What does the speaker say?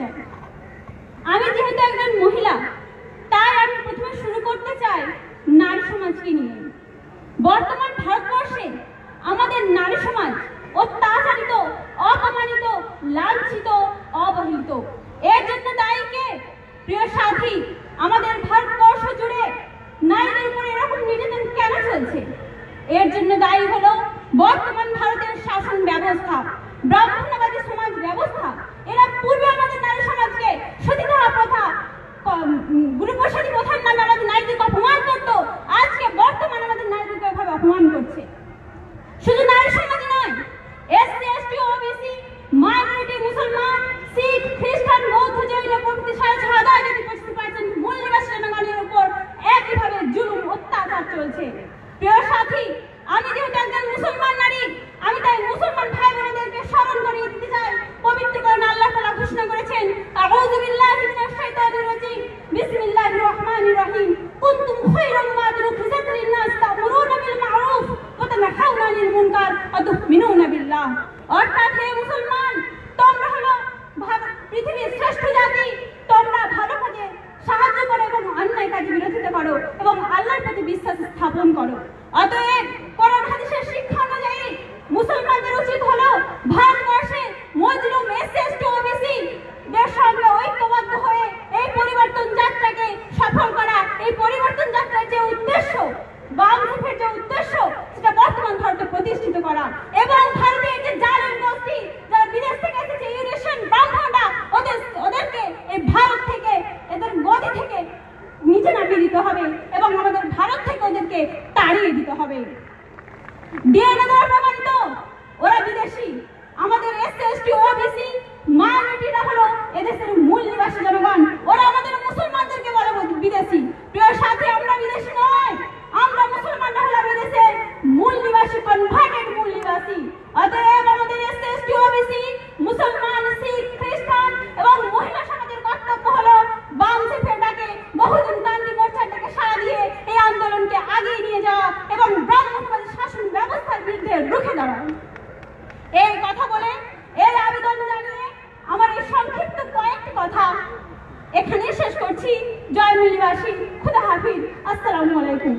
চাই আমি যেহেতু একজন মহিলা, তাই আমি প্রথমে শুরু করতে চাই নারী সমাজকে নিয়ে। বর্তমান ভারতবর্ষে আমাদের নারী সমাজ অত্যাচারিত, অপমানিত, লাঞ্ছিত, অবহেলিত। এর জন্য দায়ী কে? প্রিয় সাথী, আমাদের ভারতবর্ষ জুড়ে নারীদের উপর এরকম নির্যাতন কেন চলছে? এর জন্য দায়ী হলো বর্তমান ভারতের শাসন ব্যবস্থা। ব্রাহ্মণ্যবাদী সমাজ ব্যবস্থা এরা পূর্বে আমাদের নারী সমাজকে সতীদাহ প্রথা গুরুপ্রসাদী প্রথার নামে আমাদের নারীদেরকে অপমান করতো আজকে বর্তমান আমাদের নারীদেরকে এভাবে অপমান করছে শুধু নারী সমাজে নয় এসসি এসটি ওবিসি মাইনরিটি মুসলমান শিখ খ্রিস্টান বৌদ্ধ জৈন প্রভৃতি সাড়ে ছ হাজার যদি পঁচিশ পার্সেন্ট মূল নিবাসী জনগণের উপর একইভাবে জুলুম অত্যাচার চলছে প্রিয় সাথী আমি যেহেতু একজন মুসলমান নারী আমি তাই মুসলমান ভাই বোনেদেরকে স্মরণ করিয়ে দিতে চাই পবিত্র করেন ঘোষণা করেছেন, আউযু বিল্লাহি মিনাশ শাইতানির রাজিম, বিসমিল্লাহির রহমানির রহিম, কুনতুম খায়রা উম্মাতিন লিন-নাস তা'মুরুনা বিল মা'রুফ, ওয়া তানহাউনা আনিল মুনকার, ওয়া তু'মিনুনা বিল্লাহ। অর্থাৎ হে মুসলমান, তোমরা হলো পৃথিবীর শ্রেষ্ঠ জাতি, তোমরা ভালো কাজে সাহায্য করো এবং অন্যায় কাজে বিরোধিতা করো এবং আল্লাহর প্রতি বিশ্বাস স্থাপন করো। অতএব দিতে হবে এবং আমাদের ভারত থেকে ওদেরকে তাড়িয়ে দিতে হবে। ডিএনএ দ্বারা প্রমাণিত, ওরা বিদেশি। আমাদের এসটি ওবিসি মাইনরিটিরা হলো এদেশের মূল নিবাসী জনগণ। ওরা আমাদের মুসলমানদেরকে বলে বিদেশি। প্রিয় সাথী, আমরা বিদেশি নয় আমরা মুসলমানরা হলো বিদেশের মূল নিবাসী কনভার্টেড মূল নিবাসী। অতএব আমাদের এসসি এসটি ওবিসি মুসলমান শিখ খ্রিস্টান এবং মহিলা সমাজের কর্তব্য হলো বামসেফের ডাকে বহুদিন গান্ধী মোর্চার ডাকে সাড়া দিয়ে এই আন্দোলনকে আগিয়ে নিয়ে যাওয়া এবং ব্রাহ্মণবাদী শাসন ব্যবস্থার বিরুদ্ধে রুখে দাঁড়ানো এই কথা বলে, এর আবেদন জানিয়ে আমার এই সংক্ষিপ্ত কয়েকটি কথা এখানেই শেষ করছি। জয় মিলিবাসী, খুদা হাফিজ, আসসালামু আলাইকুম।